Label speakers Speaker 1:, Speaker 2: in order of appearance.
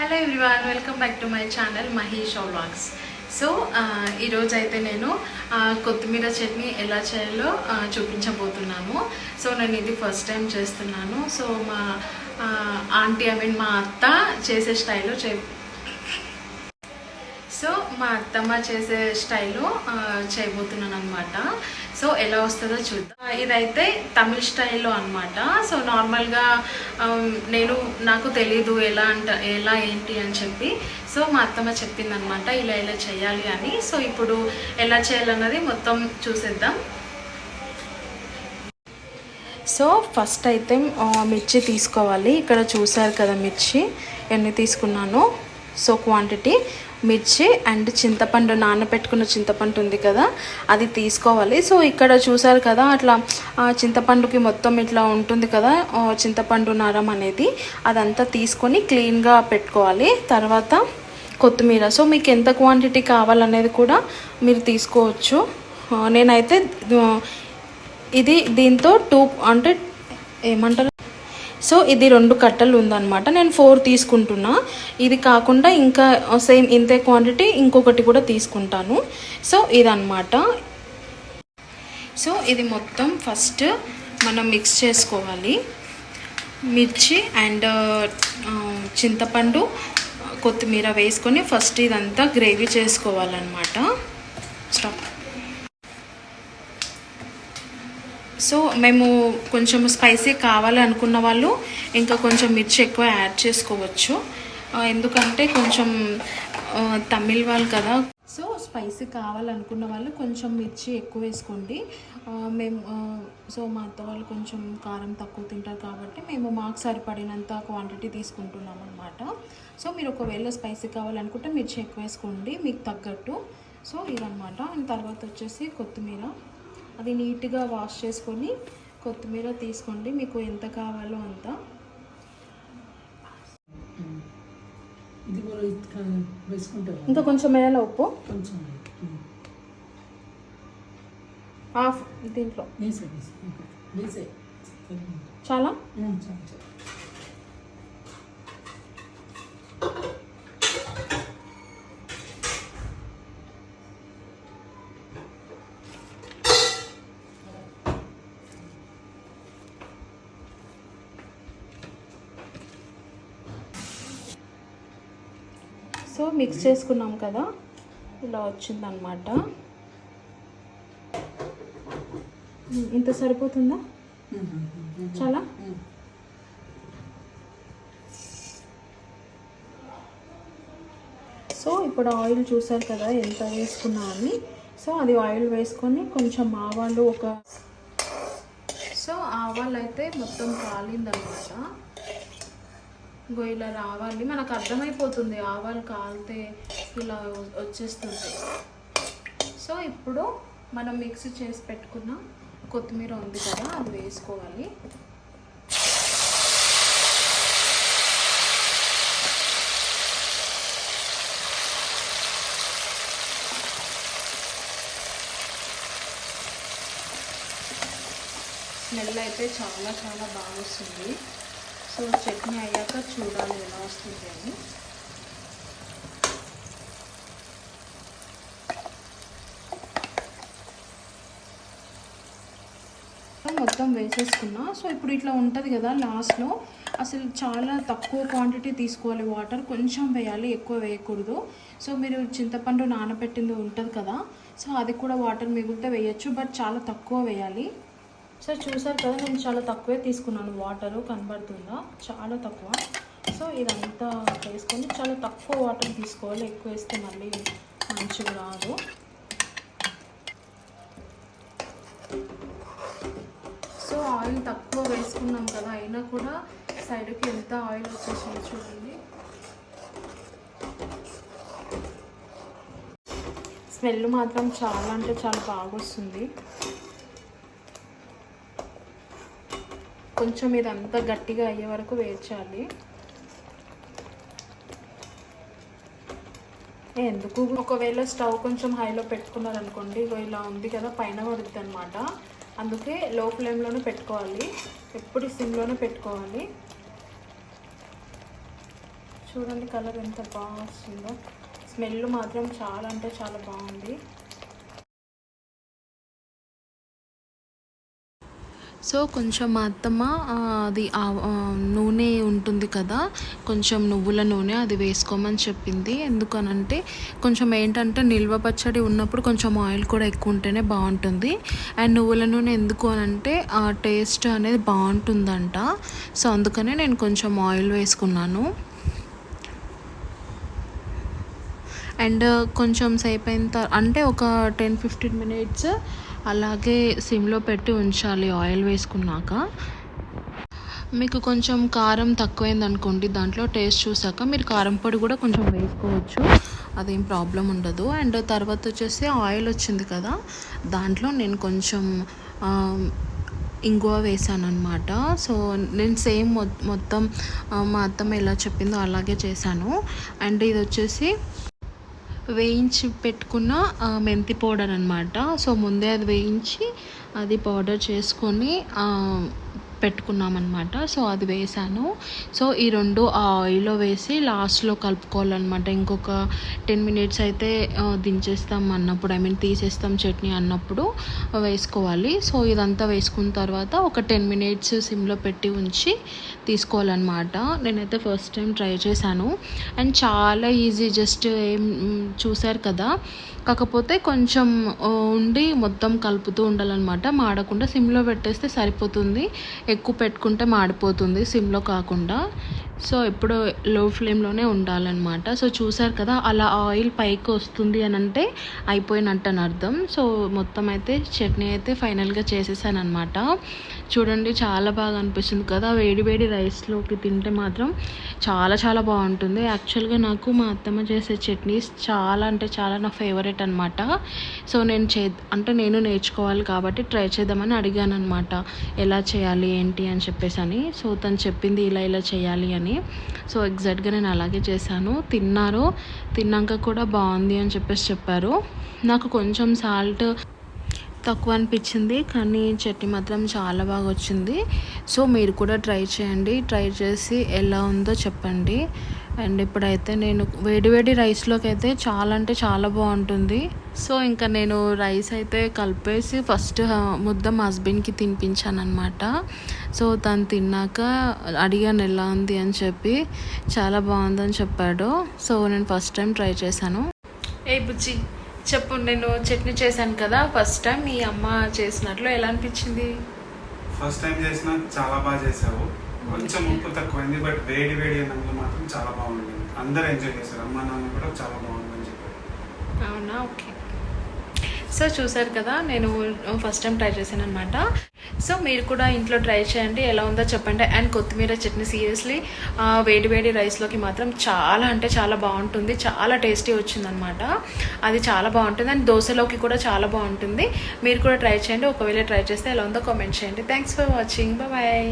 Speaker 1: Hello everyone welcome back to my channel Mahesh vlogs so ఈరోజు అయితే నేను కొత్తిమీర చట్నీ ఎలా చేయాలో చూపించబోతున్నాను. సో నేను ఇది ఫస్ట్ టైం చేస్తున్నాను. సో మా ఆంటీ ఐ మీన్ మా అత్త చేసే స్టైల్లో చే సో మా అత్తమ్మ చేసే స్టైల్లో చేయబోతున్నాను అనమాట సో ఎలా వస్తుందో చూద్దాం. ఇదైతే తమిళ్ స్టైల్లో అనమాట సో నార్మల్గా నేను నాకు తెలీదు ఎలా అంట ఎలా ఏంటి అని చెప్పి. సో మా అత్తమ్మ చెప్పింది అనమాట ఇలా ఇలా చేయాలి అని. సో ఇప్పుడు ఎలా చేయాలన్నది మొత్తం చూసేద్దాం. సో ఫస్ట్ అయితే మిర్చి తీసుకోవాలి. ఇక్కడ చూసారు కదా మిర్చి ఎన్ని తీసుకున్నాను. సో క్వాంటిటీ మిర్చి అండ్ చింతపండు నానబెట్టుకున్న చింతపండు ఉంది కదా అది తీసుకోవాలి. సో ఇక్కడ చూసారు కదా అట్లా ఆ, చింతపండుకి మొత్తం ఇట్లా ఉంటుంది కదా చింతపండు నరం అనేది. అదంతా తీసుకొని క్లీన్గా పెట్టుకోవాలి. తర్వాత కొత్తిమీర. సో మీకు ఎంత క్వాంటిటీ కావాలనేది కూడా మీరు తీసుకోవచ్చు. నేనైతే ఇది దీంతో టూ అంటే ఏమంటారు? సో ఇది రెండు కట్టలు ఉందన్నమాట. నేను ఫోర్ తీసుకుంటున్నా. ఇది కాకుండా ఇంకా సేమ్ ఇంతే క్వాంటిటీ ఇంకొకటి కూడా తీసుకుంటాను. సో ఇదన్నమాట. సో ఇది మొత్తం ఫస్ట్ మనం మిక్స్ చేసుకోవాలి. మిర్చి అండ్ చింతపండు కొత్తిమీర వేసుకొని ఫస్ట్ ఇదంతా గ్రేవీ చేసుకోవాలన్నమాట. స్టాప్. సో మేము కొంచెం స్పైసీ కావాలి అనుకున్న వాళ్ళు ఇంకా కొంచెం మిర్చి ఎక్కువ యాడ్ చేసుకోవచ్చు. ఎందుకంటే కొంచెం తమిళ్ వాళ్ళు కదా. సో స్పైసీ కావాలనుకున్న వాళ్ళు కొంచెం మిర్చి ఎక్కువ వేసుకోండి. మేము సో మా అత్త వాళ్ళు కొంచెం కారం తక్కువ తింటారు కాబట్టి మేము మాకు సరిపడినంత క్వాంటిటీ తీసుకుంటున్నాం అనమాట సో మీరు ఒకవేళ స్పైసీ కావాలనుకుంటే మిర్చి ఎక్కువ వేసుకోండి మీకు తగ్గట్టు. సో ఇదనమాట అండ్ తర్వాత వచ్చేసి కొత్తిమీర. అది నీట్గా వాష్ చేసుకొని కొత్తిమీర తీసుకోండి. మీకు ఎంత కావాలో అంత. ఇంకా కొంచెం వేయాలి ఉప్పు.
Speaker 2: కొంచెం.
Speaker 1: హాఫ్ దీంట్లో. చాలా. మిక్స్ చేసుకున్నాం కదా. ఇలా వచ్చిందనమాట ఇంత సరిపోతుందా? చాలా? సో ఇప్పుడు ఆయిల్ చూసారు కదా ఎంత వేసుకున్నా అని. సో అది ఆయిల్ వేసుకొని కొంచెం ఆవాలు ఒక సో ఆవాలు అయితే మొత్తం కాలిందనమాట ఇంకో ఇలా రావాలి. మనకు అర్థమైపోతుంది. ఆవాలు కాలితే ఇలా వచ్చేస్తుంది. సో ఇప్పుడు మనం మిక్స్ చేసి పెట్టుకున్న కొత్తిమీర ఉంది కదా అది వేసుకోవాలి. స్మెల్ అయితే చాలా చాలా బాగా వస్తుంది. సో చట్నీ అయ్యాక చూడాలి ఎలా వస్తుంది అని. మొత్తం వేసేసుకున్నా. సో ఇప్పుడు ఇట్లా ఉంటుంది కదా లాస్ట్లో. అసలు చాలా తక్కువ క్వాంటిటీ తీసుకోవాలి వాటర్ కొంచెం వేయాలి ఎక్కువ వేయకూడదు. సో మీరు చింతపండు నానబెట్టింది ఉంటుంది కదా. సో అది కూడా వాటర్ మిగిలితే వేయచ్చు బట్ చాలా తక్కువ వేయాలి. సో చూసారు కదా నేను చాలా తక్కువే తీసుకున్నాను. వాటర్ కనబడుతుందా? చాలా తక్కువ. సో ఇదంతా వేసుకొని చాలా తక్కువ వాటర్ తీసుకోవాలి. ఎక్కువ వేస్తే మళ్ళీ మంచిగా రాదు. సో ఆయిల్ తక్కువ వేసుకున్నాం కదా అయినా కూడా సైడ్కి ఎంత ఆయిల్ వచ్చేసింది చూడండి. స్మెల్ మాత్రం చాలా అంటే చాలా బాగా వస్తుంది కొంచెం ఇదంతా గట్టిగా అయ్యే వరకు వేర్చాలి ఎందుకు? ఒకవేళ స్టవ్ కొంచెం హైలో పెట్టుకున్నారనుకోండి ఇగో ఇలా ఉంది కదా పైన పడుతుంది అనమాట అందుకే లో ఫ్లేమ్లోనే పెట్టుకోవాలి. ఎప్పుడు సిమ్లోనే పెట్టుకోవాలి. చూడండి కలర్ ఎంత బాగా వస్తుందో. స్మెల్ మాత్రం చాలా అంటే చాలా బాగుంది. సో కొంచెం మా అత్తమ్మ అది ఆ- నూనె ఉంటుంది కదా కొంచెం నువ్వుల నూనె అది వేసుకోమని చెప్పింది. ఎందుకనంటే కొంచెం ఏంటంటే నిల్వ పచ్చడి ఉన్నప్పుడు కొంచెం ఆయిల్ కూడా ఎక్కువ ఉంటేనే బాగుంటుంది. అండ్ నువ్వుల నూనె ఎందుకు అనంటే ఆ టేస్ట్ అనేది బాగుంటుందంట. సో అందుకనే నేను కొంచెం ఆయిల్ వేసుకున్నాను. అండ్ కొంచెం సేపు అయిన తర్వాత అంటే ఒక టెన్ ఫిఫ్టీన్ మినిట్స్ అలాగే సిమ్లో పెట్టి ఉంచాలి ఆయిల్ వేసుకున్నాక. మీకు కొంచెం కారం తక్కువైంది అనుకోండి దాంట్లో టేస్ట్ చూసాక మీరు కారం పొడి కూడా కొంచెం వేసుకోవచ్చు అదేం ప్రాబ్లం ఉండదు. అండ్ తర్వాత వచ్చేసి ఆయిల్ వచ్చింది కదా దాంట్లో నేను కొంచెం ఇంగువ వేసాను అనమాట సో నేను సేమ్ మొత్తం మా అత్తమ్మ ఎలా చెప్పిందో అలాగే చేశాను. అండ్ ఇది వచ్చేసి వేయించి పెట్టుకున్న మెంతి పౌడర్ అనమాట సో ముందే అది వేయించి అది పౌడర్ చేసుకొని పెట్టుకున్నామన్నమాట. సో అది వేసాను. సో ఈ రెండు ఆ ఆయిల్లో వేసి లాస్ట్లో కలుపుకోవాలన్నమాట. ఇంకొక టెన్ మినిట్స్ అయితే దించేస్తాం అన్నప్పుడు ఐ మీన్ తీసేస్తాం చట్నీ అన్నప్పుడు వేసుకోవాలి. సో ఇదంతా వేసుకున్న తర్వాత ఒక టెన్ మినిట్స్ సిమ్లో పెట్టి ఉంచి తీసుకోవాలన్నమాట. నేనైతే ఫస్ట్ టైం ట్రై చేశాను. అండ్ చాలా ఈజీ జస్ట్ ఏం చూశారు కదా? కాకపోతే కొంచెం ఉండి మొత్తం కలుపుతూ ఉండాలన్నమాట. మాడకుండా సిమ్లో పెట్టేస్తే సరిపోతుంది. ఎక్కువ పెట్టుకుంటే మాడిపోతుంది సిమ్లో కాకుండా. సో ఎప్పుడు లో ఫ్లేమ్లోనే ఉండాలన్నమాట. సో చూసారు కదా అలా ఆయిల్ పైకి వస్తుంది అని అంటే అయిపోయినట్టు అని అర్థం. సో మొత్తం అయితే చట్నీ అయితే ఫైనల్గా చేసేసాను అనమాట చూడండి చాలా బాగా అనిపిస్తుంది కదా వేడి వేడి రైస్లోకి తింటే మాత్రం చాలా చాలా బాగుంటుంది. యాక్చువల్గా నాకు మా అత్తమ్మ చేసే చట్నీస్ చాలా అంటే చాలా నా ఫేవరెట్ అనమాట సో నేను చే అంటే నేను నేర్చుకోవాలి కాబట్టి ట్రై చేద్దామని అడిగాను అనమాట ఎలా చేయాలి ఏంటి అని చెప్పేసి అని సో తను చెప్పింది ఇలా ఇలా చేయాలి అని. సో ఎగ్జాక్ట్గా నేను అలాగే చేశాను. తిన్నారు. తిన్నాక కూడా బాగుంది అని చెప్పేసి చెప్పారు. నాకు కొంచెం సాల్ట్ తక్కువ అనిపించింది కానీ చట్నీ మాత్రం చాలా బాగా వచ్చింది. సో మీరు కూడా ట్రై చేయండి. ట్రై చేసి ఎలా ఉందో చెప్పండి. అండ్ ఇప్పుడైతే నేను వేడివేడి రైస్లోకి అయితే చాలా అంటే చాలా బాగుంటుంది. సో ఇంకా నేను రైస్ అయితే కలిపేసి ఫస్ట్ ముద్ద మా హస్బెండ్కి తినిపించాను అనమాట సో తను తిన్నాక అడిగాను ఎలా ఉంది అని చెప్పి చాలా బాగుందని చెప్పాడు. సో నేను ఫస్ట్ టైం ట్రై చేశాను. ఏ బుజ్జి చెప్పు నేను చట్నీ చేశాను కదా ఫస్ట్ టైం మీ అమ్మ చేసినట్లు ఎలా అనిపించింది?
Speaker 3: ఫస్ట్ టైం చేసినా చాలా బాగా చేసావు. కొంచెం ఉప్పు తక్కువైంది బట్ వేడి వేడి అన్నంలో మాత్రం చాలా బాగుంది. అందరూ ఎంజాయ్ చేశారు. అమ్మ నాన్న కూడా చాలా బాగుందని చెప్పారు.
Speaker 1: అవునా? ఓకే. సో చూసారు కదా నేను ఫస్ట్ టైం ట్రై చేశాను అనమాట సో మీరు కూడా ఇంట్లో ట్రై చేయండి. ఎలా ఉందో చెప్పండి. అండ్ కొత్తిమీర చట్నీ సీరియస్లీ వేడి వేడి రైస్లోకి మాత్రం చాలా అంటే చాలా బాగుంటుంది. చాలా టేస్టీ వచ్చిందనమాట అది చాలా బాగుంటుంది. అండ్ దోశలోకి కూడా చాలా బాగుంటుంది. మీరు కూడా ట్రై చేయండి. ఒకవేళ ట్రై చేస్తే ఎలా ఉందో కామెంట్ చేయండి. Thanks for watching bye